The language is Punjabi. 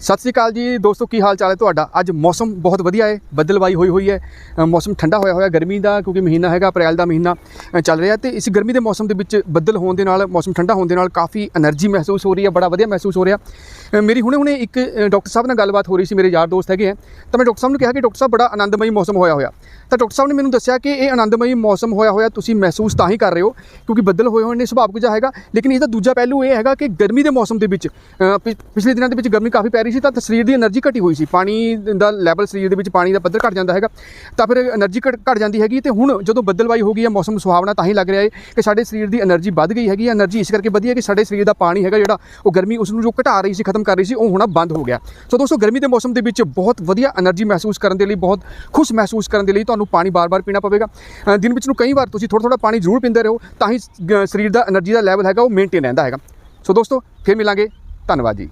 ਸਤਿ ਸ੍ਰੀ ਅਕਾਲ ਜੀ, ਦੋਸਤੋ, ਕੀ ਹਾਲ ਚਾਲ ਹੈ ਤੁਹਾਡਾ? ਅੱਜ ਮੌਸਮ ਬਹੁਤ ਵਧੀਆ ਹੈ, ਬੱਦਲਵਾਈ ਹੋਈ ਹੋਈ ਹੈ ਮੌਸਮ ਠੰਡਾ ਹੋਇਆ ਹੋਇਆ, ਗਰਮੀ ਦਾ ਕਿਉਂਕਿ ਮਹੀਨਾ ਹੈਗਾ, ਅਪ੍ਰੈਲ ਦਾ ਮਹੀਨਾ ਚੱਲ ਰਿਹਾ ਤੇ ਇਸ ਗਰਮੀ ਦੇ ਮੌਸਮ ਦੇ ਵਿੱਚ ਬੱਦਲ ਹੋਣ ਦੇ ਨਾਲ, ਮੌਸਮ ਠੰਡਾ ਹੋਣ ਦੇ ਨਾਲ ਕਾਫੀ એનર્ਜੀ ਮਹਿਸੂਸ ਹੋ ਰਹੀ ਹੈ, ਬੜਾ ਵਧੀਆ ਮਹਿਸੂਸ ਹੋ ਰਿਹਾ। ਮੇਰੀ ਹੁਣੇ ਹੁਣੇ ਇੱਕ ਡਾਕਟਰ ਸਾਹਿਬ ਨਾਲ ਗੱਲਬਾਤ ਹੋ ਰਹੀ ਸੀ, ਮੇਰੇ ਯਾਰ ਦੋਸਤ ਹੈਗੇ ਆ ਤਾਂ ਮੈਂ ਡਾਕਟਰ ਸਾਹਿਬ ਨੂੰ ਕਿਹਾ ਕਿ ਡਾਕਟਰ ਸਾਹਿਬ, ਬੜਾ ਆਨੰਦਮਈ ਮੌਸਮ ਹੋਇਆ ਹੋਇਆ। ਤਾਂ ਡਾਕਟਰ ਸਾਹਿਬ ਨੇ ਮੈਨੂੰ ਦੱਸਿਆ ਕਿ ਇਹ ਆਨੰਦਮਈ ਮੌਸਮ ਹੋਇਆ ਹੋਇਆ, ਤੁਸੀਂ ਮਹਿਸੂਸ ਤਾਂ ਹੀ ਕਰ ਰਹੇ ਹੋ, ਕਿਉਂਕਿ ਬੱਦਲ ਹੋਏ ਹੋਏ ਨੇ ਸੁਭਾਅ ਕੁਝ ਹੈਗਾ, ਲੇਕਿਨ ਇਹਦਾ ਦੂਜਾ ਪਹਿਲੂ ਇਹ ਹੈਗਾ ਕਿ ਗਰਮੀ ਦੇ ਮੌਸਮ ਦੇ ਵਿੱਚ ਪਿਛਲੇ ਦਿਨਾਂ ਦੇ ਵਿੱਚ ਗਰਮੀ ਕਾਫੀ ਪੈ ਰਹੀ ਸੀ ਤਾਂ ਸਰੀਰ ਦੀ એનર્ਜੀ ਘਟੀ ਹੋਈ ਸੀ। ਪਾਣੀ ਦਾ ਲੈਵਲ ਸਰੀਰ ਦੇ ਵਿੱਚ ਪਾਣੀ ਦਾ ਪੱਧਰ ਘਟ ਜਾਂਦਾ ਹੈਗਾ। ਤਾਂ ਫਿਰ એનર્ਜੀ ਘਟ ਜਾਂਦੀ ਹੈਗੀ ਤੇ ਹੁਣ ਜਦੋਂ ਬੱਦਲਵਾਈ ਹੋ ਗਈ ਹੈ, ਮੌਸਮ ਸੁਹਾਵਣਾ ਤਾਂ ਹੀ ਲੱਗ ਰਿਹਾ ਹੈ ਕਿ ਸਾਡੇ ਸਰੀਰ ਦੀ એનર્ਜੀ ਵੱਧ ਗਈ ਹੈਗੀ ਹੈ। એનર્ਜੀ ਇਸ ਕਰਕੇ ਵਧੀ ਹੈ ਕਿ ਸਾਡੇ ਸਰੀਰ ਦਾ ਪਾਣੀ ਹੈਗਾ ਜਿਹੜਾ, ਉਹ ਗਰਮੀ ਉਸ ਨੂੰ ਜੋ ਘਟਾ ਰਹੀ ਸੀ, ਖਤਮ ਕਰ ਰਹੀ ਸੀ, ਉਹ ਹੁਣ ਬੰਦ ਹੋ ਗਿਆ। ਸੋ ਦੋਸਤੋ, ਗਰਮੀ ਦੇ ਮੌਸਮ ਦੇ ਵਿੱਚ ਬਹੁਤ ਵਧੀਆ એનર્ਜੀ ਮਹਿਸੂਸ ਕਰਨ ਦੇ ਲਈ, ਬਹੁਤ ਖੁਸ਼ ਮਹਿਸੂਸ ਕਰਨ ਦੇ ਲਈ ਤੁਹਾਨੂੰ ਪਾਣੀ ਬਾਰ-ਬਾਰ ਪੀਣਾ ਪਵੇਗਾ। ਦਿਨ ਵਿੱਚ ਨੂੰ ਕਈ ਵਾਰ ਤੁਸੀਂ ਥੋੜਾ ਥੋੜਾ ਪਾਣੀ ਜ਼ਰੂਰ ਪੀਂਦੇ ਰਹੋ, ਤਾਂ ਹੀ ਸਰੀਰ ਦਾ એનર્ਜੀ ਦਾ ਲੈਵਲ ਹੈਗਾ, ਉਹ ਮੇਨਟੇਨ ਰਹਿੰਦਾ ਹੈਗਾ। ਸੋ ਦੋਸਤੋ, ਫਿਰ ਮਿਲਾਂਗੇ। ਧੰਨਵਾਦ ਜੀ।